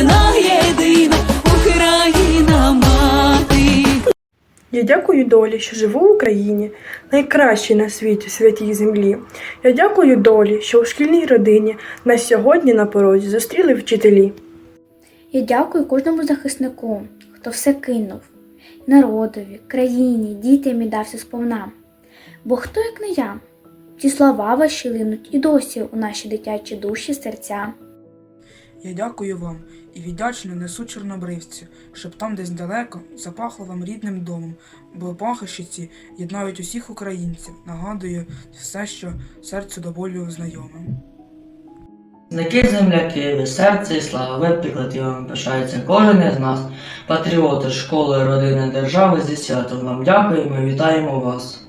одна єдина Україна мати. Я дякую долі, що живу в Україні, найкращій на світі святій землі. Я дякую долі, що у шкільній родині нас сьогодні на порозі зустріли вчителі. Я дякую кожному захиснику, хто все кинув, народові, країні, дітям і дався сповна. Бо хто, як не я? Ці слова ваші линуть і досі у наші дитячі душі серця. Я дякую вам і віддячно несу чорнобривцю, щоб там десь далеко запахло вам рідним домом, бо пахощі ці єднають усіх українців, нагадує все, що серцю до болю знайоме. Знаки земляки, ви серце і слава, ви приклад і вам пишається кожен із нас. Патріоти школи, родини, держави зі святом вам дякуємо і вітаємо вас.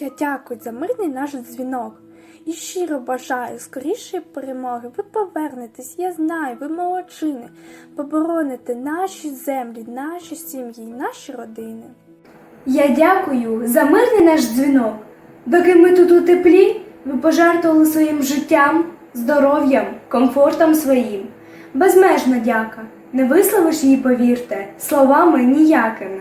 Я дякую за мирний наш дзвінок. І щиро бажаю скорішої перемоги. Ви повернетесь, я знаю, ви молодчини. Побороните наші землі, наші сім'ї, наші родини. Я дякую за мирний наш дзвінок. Доки ми тут у теплі, ви пожертвували своїм життям, здоров'ям, комфортом своїм. Безмежна дяка. Не висловиш її, повірте, словами ніякими.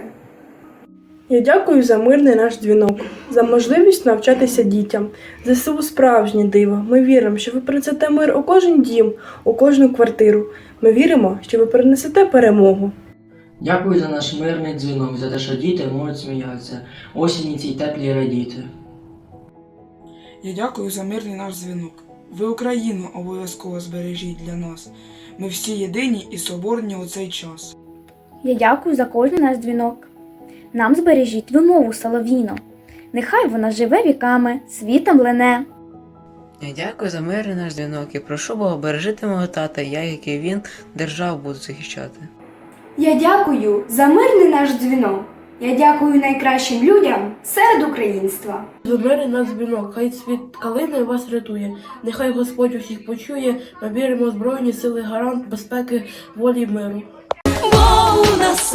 Я дякую за мирний наш дзвінок, за можливість навчатися дітям. ЗСУ справжнє диво. Ми віримо, що ви принесете мир у кожен дім, у кожну квартиру. Ми віримо, що ви принесете перемогу. Дякую за наш мирний дзвінок, за те, що діти можуть сміятися, осінні цій теплі радіти. Я дякую за мирний наш дзвінок. Ви Україну обов'язково збережіть для нас. Ми всі єдині і соборні у цей час. Я дякую за кожен наш дзвінок. Нам збережіть вимову солов'їну. Нехай вона живе віками, світом лене. Я дякую за мирний наш дзвінок і прошу Бога бережити мого тата, я, як і він, державу буду захищати. Я дякую за мирний наш дзвінок. Я дякую найкращим людям серед українства. За мирний наш дзвінок, хай світ калини вас рятує. Нехай Господь усіх почує. Ми віримо в Збройні сили гарант безпеки, волі й миру. Бо у нас